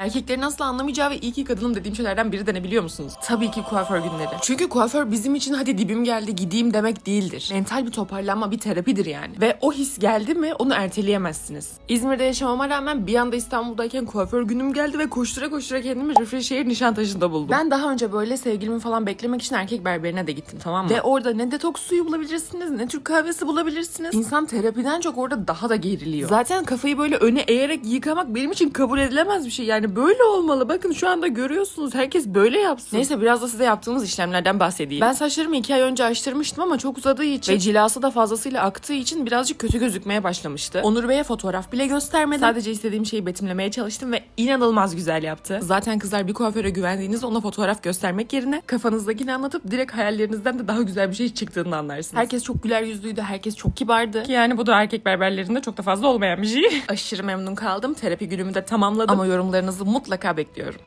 Erkeklerin asla anlamayacağı ve iyi ki kadınım dediğim şeylerden biri de ne biliyor musunuz? Tabii ki kuaför günleri. Çünkü kuaför bizim için hadi dibim geldi gideyim demek değildir. Mental bir toparlanma bir terapidir yani. Ve o his geldi mi onu erteleyemezsiniz. İzmir'de yaşamama rağmen bir anda İstanbul'dayken kuaför günüm geldi ve koştura koştura kendimi Refreshehir Nişantaşı'nda buldum. Ben daha önce böyle sevgilimi falan beklemek için erkek berberine de gittim tamam mı? Ve orada ne detoks suyu bulabilirsiniz ne Türk kahvesi bulabilirsiniz. İnsan terapiden çok orada daha da geriliyor. Zaten kafayı böyle öne eğerek yıkamak benim için kabul edilemez bir şey. Yani böyle olmalı. Bakın şu anda görüyorsunuz. Herkes böyle yapsın. Neyse biraz da size yaptığımız işlemlerden bahsedeyim. Ben saçlarımı iki ay önce açtırmıştım ama çok uzadığı için ve cilası da fazlasıyla aktığı için birazcık kötü gözükmeye başlamıştı. Onur Bey'e fotoğraf bile göstermedim. Sadece istediğim şeyi betimlemeye çalıştım ve inanılmaz güzel yaptı. Zaten kızlar bir kuaföre güvendiğinizde ona fotoğraf göstermek yerine kafanızdakini anlatıp direkt hayallerinizden de daha güzel bir şey çıktığını anlarsınız. Herkes çok güler yüzlüydü. Herkes çok kibardı. Ki yani bu da erkek berberlerinde çok da fazla olmayan bir şey. Aşırı memnun kaldım. Terapi günümü de tamamladım. Ama yorumlarınızı mutlaka bekliyorum.